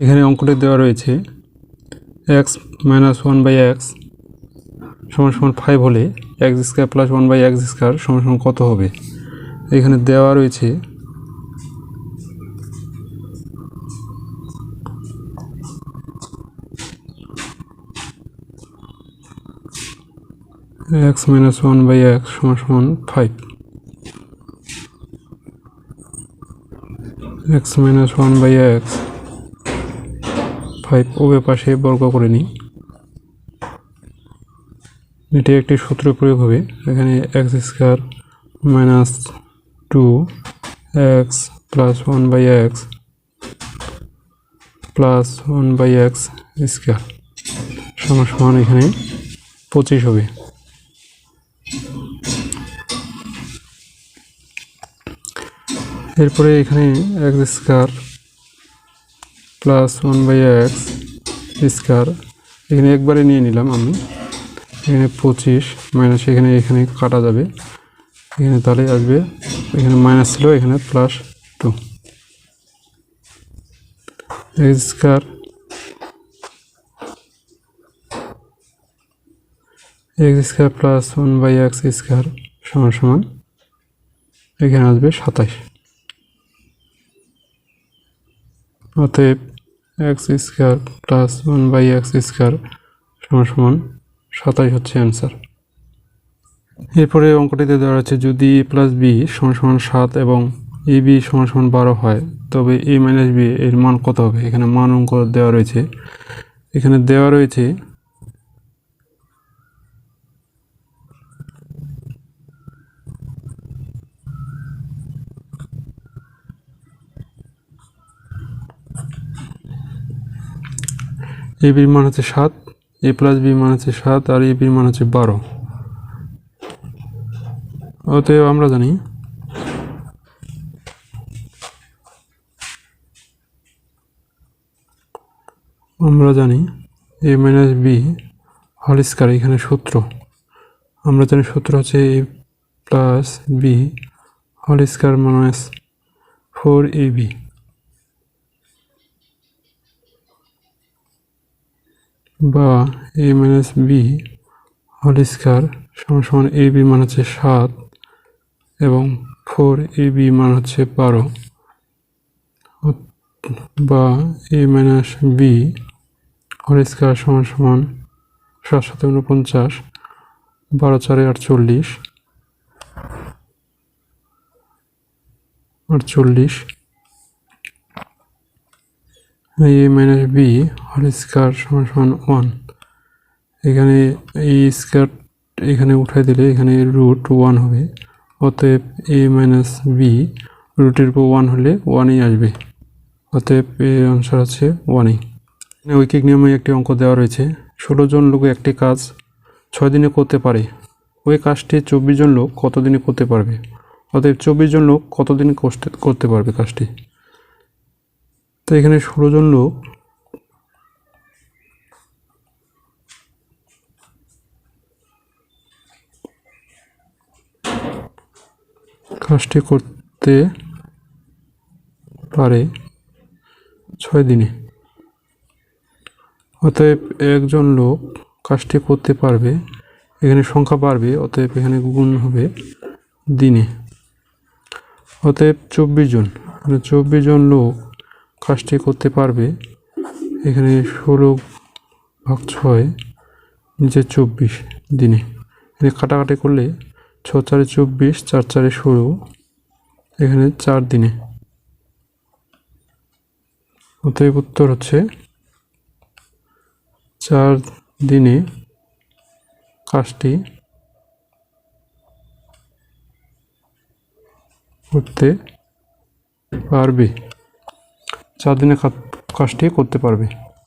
এখানে অঙ্কটি দেওয়া রয়েছে x minus one by x সমান সমান ফাইভ হলে x square plus one by x square সমান সমান কত হবে? এখানে দেওয়া রয়েছে x minus one by x সমান সমান five x minus one by x five উভয় পাশে বর্গ করে নিই। এটি একটি সূত্র প্রয়োগ হবে। এখানে x square minus two x plus one by x plus one by x square সমান সমান এখানে পঁচিশ হবে। এরপরে এখানে x square plus one by x square এখানে একবারে নিয়ে নিলাম আমি। এখানে পঁচিশ মাইনাস এখানে এখানে কাটা যাবে। এখানে তাহলে আসবে, এখানে মাইনাস ছিল, এখানে plus two square x square plus one by x square সমান সমান, এখানে আসবে সাতাশ। অতএব x square plus one by x square সমান সমান সাতাশ হচ্ছে অ্যান্সার এরপরে অঙ্কটিতে দেওয়া আছে যদি এ প্লাস বি সমান সমান সাত এবং এ বি সমান সমান বারো হয়, তবে এ মাইনাস বি এর মান কত হবে? এখানে মান অঙ্ক দেওয়া রয়েছে। এখানে দেওয়া রয়েছে এ বির মান হচ্ছে সাত এ প্লাস বি মান হচ্ছে সাত, আর এ বির মান হচ্ছে বারো। অতএব আমরা জানি আমরা জানি a minus b whole square এখানে সূত্র। আমরা জানি সূত্র হচ্ছে a plus b whole square minus four a b বা a minus b whole square সমান সমান এ বি মান হচ্ছে সাত এবং ফোর এ বি মান হচ্ছে বারো। বা a minus b whole square সমান সমান সাত সাত উনপঞ্চাশ, বারো চারে আটচল্লিশ আটচল্লিশ। A minus b whole square সমান সমান ওয়ান এখানে এই স্কয়ার এখানে উঠাই দিলে এখানে রুট ওয়ান হবে। অতএব এ মাইনাস বি রুটের উপর ওয়ান হলে ওয়ানই আসবে। অতএব এর আনসার আছে ওয়ানই ঐকিক নিয়মে একটি অঙ্ক দেওয়া রয়েছে। ষোলো জন লোক একটি কাজ ছয় দিনে করতে পারে। ওই কাজটি চব্বিশ জন লোক কত দিনে করতে পারবে? অতএব চব্বিশ জন লোক কতদিন করতে পারবে কাজটি? তো এখানে ষোলো জন লোক। কাজটি করতে পারে ছয় দিনে। অতএব একজন লোক কাজটি করতে পারবে, এখানে সংখ্যা বাড়বে, অতএব এখানে গুণ হবে দিনে। অতএব চব্বিশ জন। মানে চব্বিশ জন লোক কাজটি করতে পারবে। এখানে ষোলো ভাগ ছয়, নিচে চব্বিশ দিনে। এখানে কাটাকাটি করলে ছ চারে চব্বিশ, চার চারে ষোলো, এখানে চার দিনে। অতএব উত্তর হচ্ছে চার দিনে কাজটি করতে পারবে। চার দিনে কাজটি করতে পারবে।